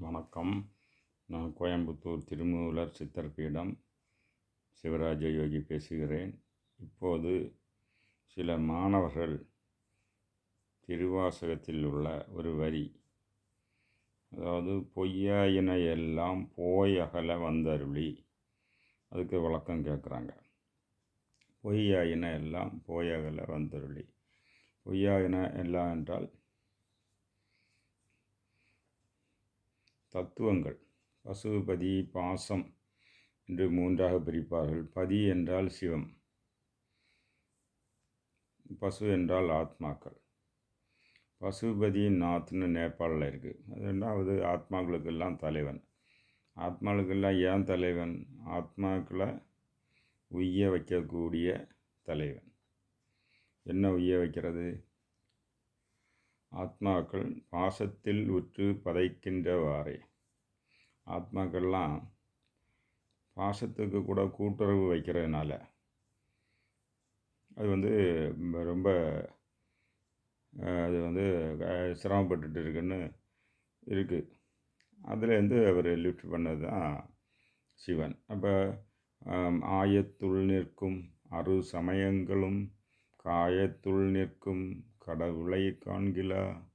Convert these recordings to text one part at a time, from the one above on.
வணக்கம். நான் கோயம்புத்தூர் திருமூலர் சித்தர் பீடம் சிவராஜ யோகி பேசுகிறேன். இப்போது சில மாணவர்கள் திருவாசகத்தில் உள்ள ஒரு வரி. அதாவது பொய்யாயின எல்லாம் போய் அகல வந்தருளி. அதுக்கு விளக்கம் கேட்குறாங்க. பொய்யாயின எல்லாம் போய் அகல வந்தருளி. பொய்யாயின எல்லாம் என்றால் தத்துவங்கள். பசுபதி பாசம் என்று மூன்றாக பிரிப்பார்கள். பதி என்றால் சிவம். பசு என்றால் ஆத்மாக்கள். பசுபதி நாத்னு நேபாளில் இருக்குது அது ரெண்டாவது ஆத்மாக்களுக்கெல்லாம் தலைவன். ஆத்மாக்களுக்கெல்லாம் ஏன் தலைவன்? ஆத்மாக்களை உய்ய வைக்கக்கூடிய தலைவன். என்ன உய்ய வைக்கிறது? ஆத்மாக்கள் பாசத்தில் உற்று பதைக்கின்றவாறே. ஆத்மாக்கள்லாம் பாசத்துக்கு கூட கூட்டுறவு வைக்கிறதுனால அது வந்து ரொம்ப அது வந்து சிரமப்பட்டுட்டு இருக்குன்னு இருக்குது அதுலேருந்து அவர் லிஃப்ட் பண்ணது தான் சிவன். அப்போ ஆயத்துள் நிற்கும் அரு சமயங்களும் காயத்துள் நிற்கும் கடவுளை காண்கிலா.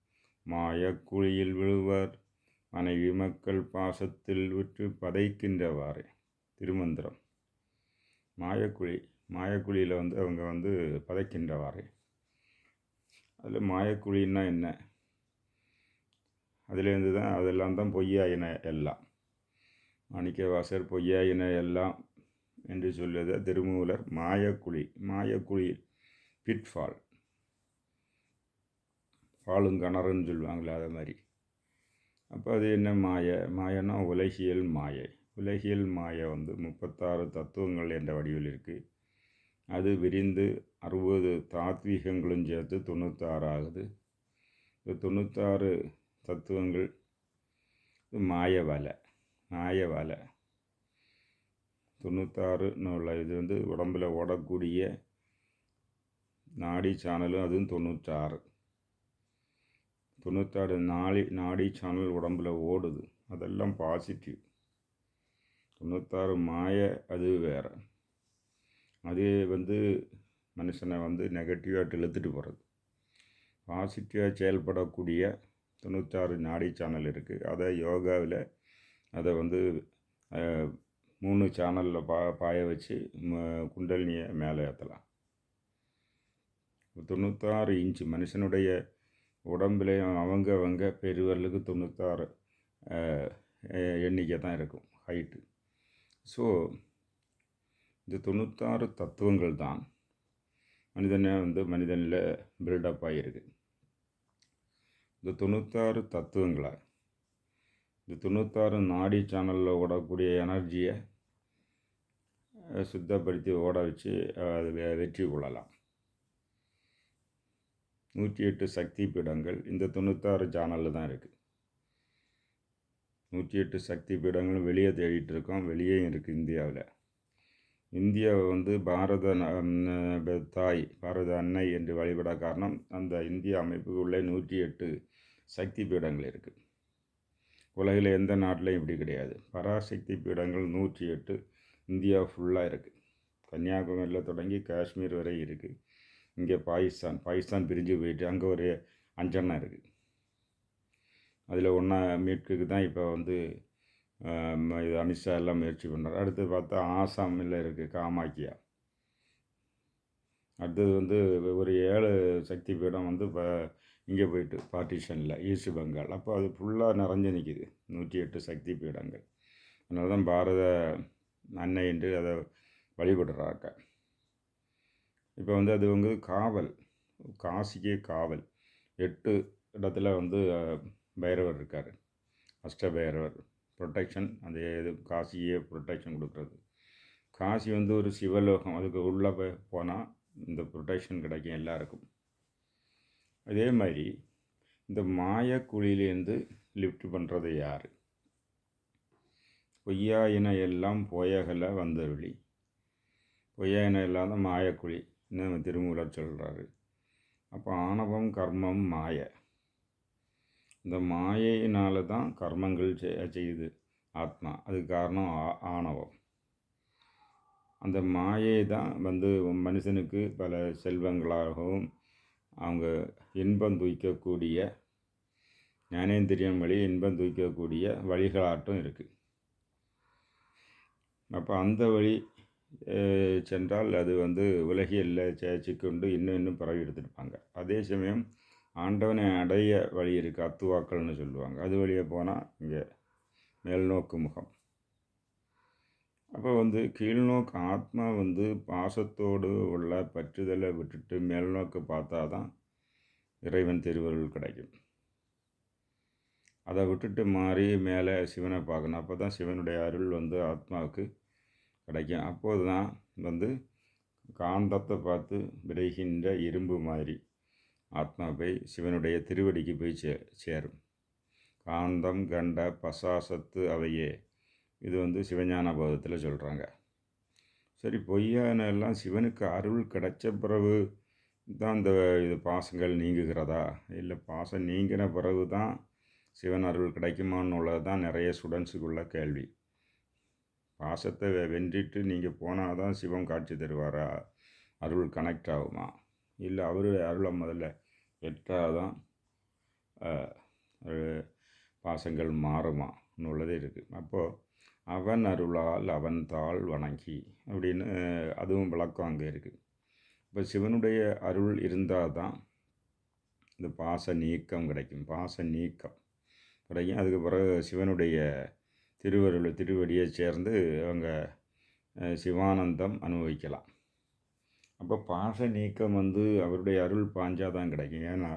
மாயக்குழியில் விழுவர் மனைவி மக்கள் பாசத்தில் விற்று பதைக்கின்றவாறு. திருமந்திரம். மாயக்குழி மாயக்குழியில் வந்து அவங்க வந்து பதைக்கின்றவாறு. அதில் மாயக்குழின்னா என்ன? அதுலேருந்து தான் அதெல்லாம் தான் பொய்யாயின எல்லாம். மாணிக்கவாசர் பொய்யாயின எல்லாம் என்று சொல்லுவதை திருமூலர் மாயக்குழி மாயக்குழியில் பிட்ஃபால் ஃபாலும் கிணறுன்னு சொல்லுவாங்களே அதை மாதிரி. அப்போ அது என்ன மாய? மாயன்னா உலகியல் மாயை. உலகியல் மாயை வந்து முப்பத்தாறு தத்துவங்கள் என்ற வடிவில் இருக்குது அது விரிந்து அறுபது தாத்வீகங்களும் சேர்த்து தொண்ணூத்தாறு ஆகுது. இந்த தொண்ணூத்தாறு தத்துவங்கள் மாய வலை. மாய வலை. தொண்ணூத்தாறுன்னு உள்ள இது வந்து உடம்பில் ஓடக்கூடிய நாடி சேனலும் அதுவும் தொண்ணூற்றாறு. தொண்ணூற்றாறு நாடி நாடி சேனல் உடம்பில் ஓடுது. அதெல்லாம் பாசிட்டிவ் தொண்ணூத்தாறு மாய அது வேறு. அது வந்து மனுஷனை வந்து நெகட்டிவாக இழுத்துட்டு போகிறது பாசிட்டிவாக செயல்படக்கூடிய தொண்ணூற்றாறு நாடி சேனல் இருக்குது அதை யோகாவில் அதை வந்து மூணு சேனலில் பா பாய வச்சு குண்டலினியை மேலே ஏற்றலாம் தொண்ணூத்தாறு இன்ச்சு. மனுஷனுடைய உடம்புலையும் அவங்க அவங்க பெருவரலுக்கு தொண்ணூத்தாறு எண்ணிக்கை தான் இருக்கும். ஹைட்டு ஸோ இந்த தொண்ணூத்தாறு தத்துவங்கள் தான் மனிதனை வந்து மனிதனில் பில்டப் ஆகியிருக்கு இந்த தொண்ணூத்தாறு தத்துவங்களை இந்த தொண்ணூத்தாறு நாடி சேனலில் ஓடக்கூடிய எனர்ஜியை சுத்தப்படுத்தி ஓட வச்சு அது வெற்றி கொள்ளலாம். நூற்றி எட்டு சக்தி பீடங்கள் இந்த தொண்ணூத்தாறு சேனலில் தான் இருக்குது நூற்றி எட்டு சக்தி பீடங்களும் வெளியே தேடிட்டு இருக்கோம். வெளியே இருக்குது இந்தியாவில். இந்தியாவை வந்து பாரத தாய் பாரத அன்னை என்று வழிபட காரணம் அந்த இந்திய அமைப்புக்குள்ளே நூற்றி எட்டு சக்தி பீடங்கள் இருக்குது உலகில் எந்த நாட்டிலையும் இப்படி கிடையாது. பராசக்தி பீடங்கள் நூற்றி எட்டு இந்தியா ஃபுல்லாக இருக்குது கன்னியாகுமரியில் தொடங்கி காஷ்மீர் வரை இருக்குது இங்கே பாகிஸ்தான் பாகிஸ்தான் பிரிஞ்சு போயிட்டு அங்கே ஒரு அஞ்செண்ணம் இருக்குது அதில் ஒன்றா மீட்குக்கு தான் இப்போ வந்து இது அமித்ஷா எல்லாம் முயற்சி பண்ணுறாரு அடுத்து பார்த்தா ஆசாமில் இருக்குது காமாக்கியா. அடுத்தது வந்து ஒரு ஏழு சக்தி பீடம் வந்து இப்போ இங்கே போயிட்டு பார்ட்டிஷனில் ஈஸ்ட் பெங்கால். அப்போ அது ஃபுல்லாக நிறைஞ்சு நிற்கிது நூற்றி எட்டு சக்தி பீடங்கள். அதனால தான் பாரத அன்னை என்று அதை வழிபடுறாங்க. இப்போ வந்து அது வந்து காவல் காசிக்கே காவல். எட்டு இடத்துல வந்து பைரவர் இருக்கார். அஷ்ட பைரவர். ப்ரொட்டெக்ஷன் அந்த இது காசியே ப்ரொட்டெக்ஷன் கொடுக்குறது. காசி வந்து ஒரு சிவலோகம். அதுக்கு உள்ளே போய் போனால் இந்த ப்ரொட்டெக்ஷன் கிடைக்கும் எல்லாருக்கும். அதே மாதிரி இந்த மாய குழியிலேருந்து லிஃப்ட் பண்ணுறது யார்? பொய்யா இன எல்லாம் போயகல வந்தருளி. பொய்யா இன எல்லாம் தான் மாயக்குழி. இன்னும் திருமூலர் சொல்கிறாரு அப்போ ஆணவம் கர்மம் மாய. இந்த மாயையினால தான் கர்மங்கள் செய்யுது ஆத்மா. அதுக்கு காரணம் ஆ- ஆணவம். அந்த மாயை தான் வந்து மனுஷனுக்கு பல செல்வங்களாகவும் அவங்க இன்பம் தூக்கக்கூடிய ஞானேந்திரியம் வழி இன்பம் தூய்க்கக்கூடிய வழிகளாட்டும் இருக்குது அப்போ அந்த வழி சென்றால் அது வந்து உலகியல்ல சேச்சிக்கொண்டு இன்னும் இன்னும் பரவி எடுத்துருப்பாங்க. அதே சமயம் ஆண்டவனை அடைய வழி இருக்குது அத்துவாக்கள்னு சொல்லுவாங்க. அது வழியே போனால் இங்கே மேல்நோக்கு முகம். அப்போ வந்து கீழ்நோக்கு ஆத்மா வந்து பாசத்தோடு உள்ள பற்றுதலை விட்டுட்டு மேல்நோக்கு பார்த்தா தான் இறைவன் திருவருள் கிடைக்கும். அதை விட்டுட்டு மாறி மேலே சிவனை பார்க்கணும். அப்போ தான் சிவனுடைய அருள் வந்து ஆத்மாவுக்கு கிடைக்கும். அப்போது தான் வந்து காந்தத்தை பார்த்து விரைகின்ற இரும்பு மாதிரி ஆத்மா போய் சிவனுடைய திருவடிக்கு போய் சே சேரும். காந்தம் கண்ட பசாசத்து அவையே. இது வந்து சிவஞான போதத்தில் சொல்கிறாங்க சரி பொய்யான எல்லாம் சிவனுக்கு அருள் கிடைச்ச பிறகு தான் இந்த இது பாசங்கள் நீங்குகிறதா? இல்லை பாசம் நீங்கின பிறகு தான் சிவன் அருள் கிடைக்குமான்னு உள்ளது தான் நிறைய ஸ்டூடெண்ட்ஸுக்குள்ள கேள்வி. பாசத்தை வெ- வென்றிட்டு நீங்கள் போனால் தான் சிவம் காட்சி தருவாரா? அருள் கனெக்ட் ஆகுமா? இல்லை அவருடைய அருளை முதல்ல பெற்றால் தான் பாசங்கள் மாறுமா? உள்ளது இருக்குது அப்போது அவன் அருளால் அவன் தாள் வணங்கி அப்படின்னு அதுவும் விளக்கம் அங்கே இருக்குது இப்போ சிவனுடைய அருள் இருந்தால் தான் இந்த பாச நீக்கம் கிடைக்கும். பாச நீக்கம் கிடைக்கும். அதுக்கு பிறகு சிவனுடைய திருவருள் திருவடியை சேர்ந்து அவங்க சிவானந்தம் அனுபவிக்கலாம். அப்போ பாச நீக்கம் வந்து அவருடைய அருள் பாஞ்சாதான் தான் கிடைக்கும். ஏன்னா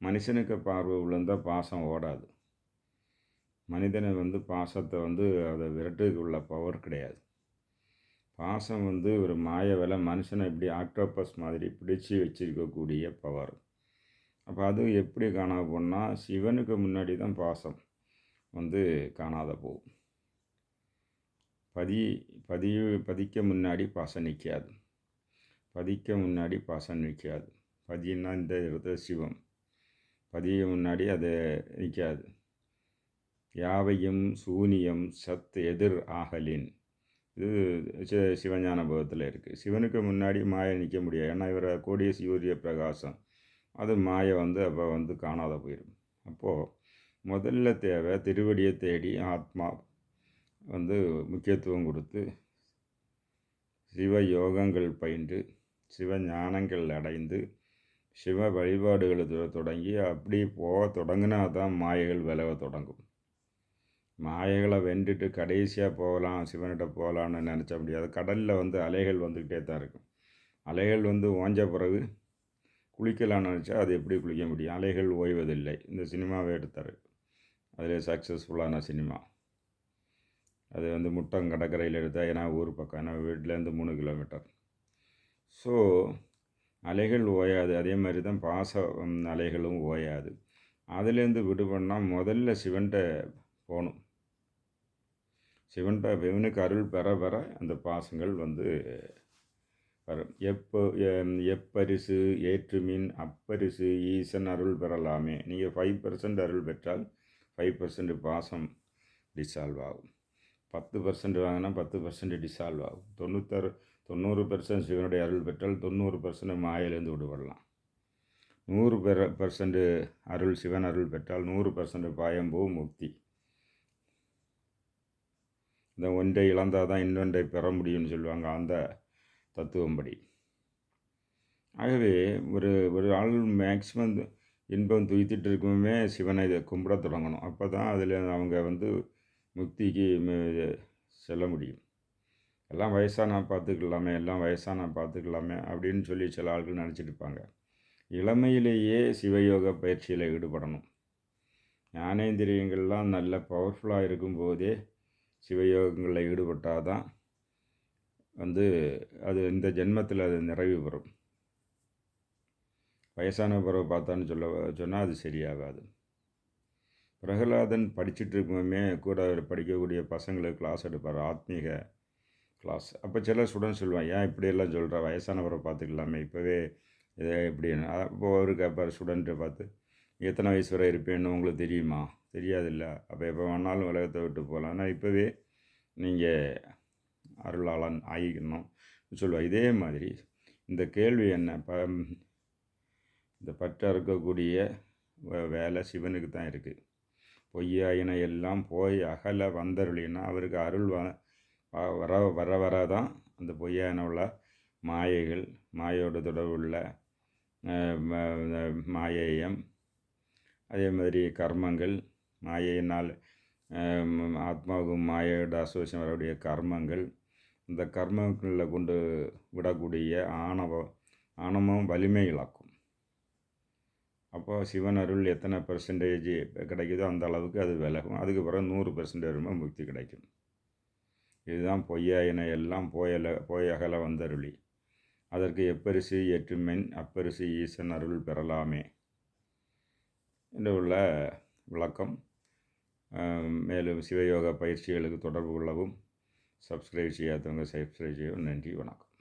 மனுஷனுக்கு பார்வை விழுந்தால் பாசம் ஓடாது. மனிதனை வந்து பாசத்தை வந்து அதை விரட்டுக்கு உள்ள பவர் கிடையாது. பாசம் வந்து ஒரு மாய வேலை மனுஷனை இப்படி ஆக்டோபஸ் மாதிரி பிடிச்சி வச்சிருக்கக்கூடிய பவர் அப்போ அது எப்படி காணாமல் போனால் சிவனுக்கு முன்னாடி தான் பாசம் வந்து காணாத போகும். பதி பதிய பதிக்க முன்னாடி பாசம் நிற்காது பதிக்க முன்னாடி பாசம் நிற்காது பதினா இந்த இடத்துல சிவம். பதிய முன்னாடி அது நிற்காது யாவையும் சூனியம் சத் எதிர் ஆகலின். இது சிவஞான பகத்தில் இருக்குது சிவனுக்கு முன்னாடி மாயை நிற்க முடியாது. ஏன்னா இவரை கோடிய சூரிய பிரகாசம். அது மாயை வந்து அப்போ வந்து காணாத போயிடும் அப்போது முதல்ல தேவை திருவடியை தேடி ஆத்மா வந்து முக்கியத்துவம் கொடுத்து சிவ யோகங்கள் பயின்று சிவ ஞானங்கள் அடைந்து சிவ வழிபாடுகளை தொ- தொடங்கி அப்படி போக தொடங்கினா தான் மாயைகள் விலக தொடங்கும். மாயைகளை வென்றுட்டு கடைசியாக போகலாம் சிவன்கிட்ட போகலான்னு நினச்ச முடியாது. கடலில் வந்து அலைகள் வந்துக்கிட்டே தான் இருக்கும். அலைகள் வந்து ஓஞ்ச பிறகு குளிக்கலாம்னு நினச்சா அது எப்படி குளிக்க முடியும்? அலைகள் ஓய்வதில்லை. இந்த சினிமாவே எடுத்தார். அதில் சக்ஸஸ்ஃபுல்லான சினிமா. அது வந்து முட்டம் கடற்கரையில் எடுத்தால் ஏன்னா ஊர் பக்கம் ஏன்னா வீட்டிலேருந்து மூணு கிலோமீட்டர். ஸோ அலைகள் ஓயாது. அதே மாதிரி தான் பாச அலைகளும் ஓயாது. அதுலேருந்து விடுபடனா முதல்ல சிவன்கிட்ட போகணும். சிவன்கிட்ட சிவனுக்கு அருள் பெற பெற அந்த பாசங்கள் வந்து வரும். எப்போ எப்பரிசு ஏற்றுமின் அப்பரிசு ஈசன் அருள் பெறலாமே. நீங்கள் ஃபைவ் பர்சன்ட் அருள் பெற்றால் ஃபைவ் பர்சன்ட் பாசம் டிசால்வ் ஆகும். பத்து பர்சன்ட் வாங்கினா பத்து பர்சன்ட் டிசால்வ் ஆகும். தொண்ணூத்தாறு தொண்ணூறு பர்சன்ட் சிவனுடைய அருள் பெற்றால் தொண்ணூறு பர்சன்ட் மாயிலேருந்து விடுபடலாம். நூறு பெர் பர்சன்ட் அருள் சிவன் அருள் பெற்றால் நூறு பர்சன்ட் பாயம்பூ முக்தி. இந்த ஒன்றை இழந்தால் தான் இன்னொன்றை பெற முடியும்னு சொல்லுவாங்க அந்த தத்துவம்படி. ஆகவே ஒரு ஒரு ஆள் மேக்சிமம் இன்பம் துய்த்திட்டு இருக்குமே சிவனை இதை கும்பிட தொடங்கணும். அப்போ தான் அதில் அவங்க வந்து முக்திக்கு செல்ல முடியும். எல்லாம் வயசானா பார்த்துக்கலாமே எல்லாம் வயசானா பார்த்துக்கலாமே அப்படின்னு சொல்லி சில ஆட்கள் நினச்சிட்டுப்பாங்க இளமையிலேயே சிவயோக பயிற்சியில் ஈடுபடணும். ஞானேந்திரியங்கள்லாம் நல்ல பவர்ஃபுல்லாக இருக்கும்போதே சிவயோகங்களில் ஈடுபட்டால் தான் வந்து அது இந்த ஜென்மத்தில் அது நிறைவு பெறும். வயசான பிறகு பார்த்தான்னு சொல்ல சொன்னால் அது சரியாகாது. பிரகலாதன் படிச்சுட்டு இருக்கும்போமே கூட அவர் படிக்கக்கூடிய பசங்களுக்கு கிளாஸ் எடுப்பார் ஆத்மீக கிளாஸ் அப்போ சில ஸ்டூடெண்ட்ஸ் சொல்லுவான் ஏன் இப்படியெல்லாம் சொல்கிற வயசானவரை பார்த்துக்கலாமே இப்போவே இதை இப்படின்னு அப்போ அவர் கேட்பார் ஸ்டூடெண்ட்டை பார்த்து எத்தனை வயசு வரை இருப்பேன்னு உங்களுக்கு தெரியுமா? தெரியாதில்ல. அப்போ எப்போ வேணாலும் உலகத்தை விட்டு போகலாம். ஆனால் இப்போவே நீங்கள் அருளாளன் ஆகிக்கணும். சொல்லுவாள் இதே மாதிரி இந்த கேள்வி என்ன? ப இந்த பற்ற இருக்கக்கூடிய வே- வேலை சிவனுக்கு தான் இருக்குது பொய்யாயின எல்லாம் போய் அகல வந்தருளினா அவருக்கு அருள் வ வ- வர வர வர தான் அந்த பொய்யான உள்ள மாயைகள் மாயோட தொடர்புள்ள மாயேயம். அதே மாதிரி கர்மங்கள் மாயையினால் ஆத்மாவுக்கும் மாயையோட அசோசியம் வரக்கூடிய கர்மங்கள் இந்த கர்மங்களில் கொண்டு விடக்கூடிய ஆணவம் ஆணவம் வலிமை இழக்கும் அப்போ சிவன் அருள் எத்தனை பெர்சன்டேஜ் கிடைக்குதோ அந்த அளவுக்கு அது விலகும். அதுக்கு பிறகு நூறு பெர்சன்டேஜ் வரும்போது முக்தி கிடைக்கும். இதுதான் பொய்யாயின எல்லாம் போயல போயகல வந்தருளி. அதற்கு எப்பரிசு எற்றுமென் அப்பரிசு ஈசன் அருள் பெறலாமே. என்று உள்ள விளக்கம் மேலும் சிவயோக பயிற்சிகளுக்கு தொடர்பு கொள்ளவும் சப்ஸ்கிரைப் செய்யாதவங்க சப்ஸ்கிரைப் செய்யவும் நன்றி வணக்கம்.